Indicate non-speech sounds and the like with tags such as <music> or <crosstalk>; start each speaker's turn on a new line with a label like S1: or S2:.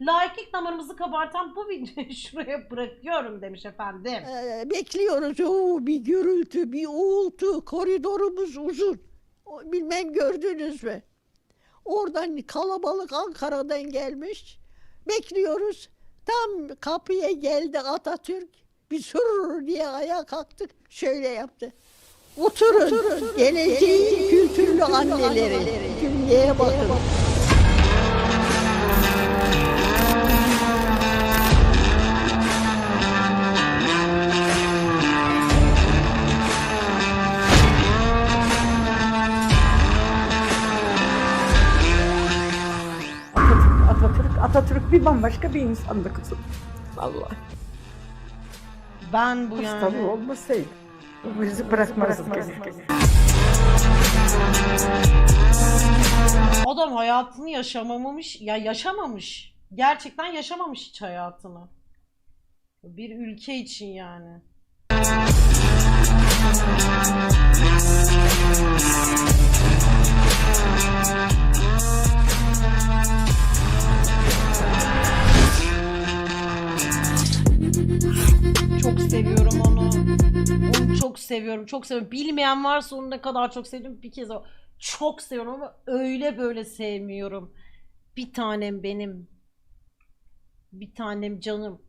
S1: Laiklik damarımızı kabartan bu videoyu <laughs> şuraya bırakıyorum demiş efendim.
S2: Ee, bekliyoruz. Oo, bir gürültü, bir uğultu. Koridorumuz uzun. O, bilmem gördünüz mü? Oradan kalabalık Ankara'dan gelmiş. Bekliyoruz. Tam kapıya geldi Atatürk. Bir sürür diye ayağa kalktık. Şöyle yaptı. Oturun. Geleceğin kültürlü anneleri. Cümleye bakın.
S3: Atatürk, Atatürk, bir bambaşka bir insandı kızım. Vallahi.
S1: Ben bu
S3: Hastalığı
S1: yani.
S3: olmasaydı bu bizi bırakmazdı kesin.
S1: Adam hayatını yaşamamış, ya yaşamamış. Gerçekten yaşamamış hiç hayatını. Bir ülke için yani. Çok seviyorum onu. Onu çok seviyorum. Çok seviyorum. Bilmeyen varsa onu ne kadar çok sevdim bir kez o. Çok seviyorum ama öyle böyle sevmiyorum. Bir tanem benim. Bir tanem canım.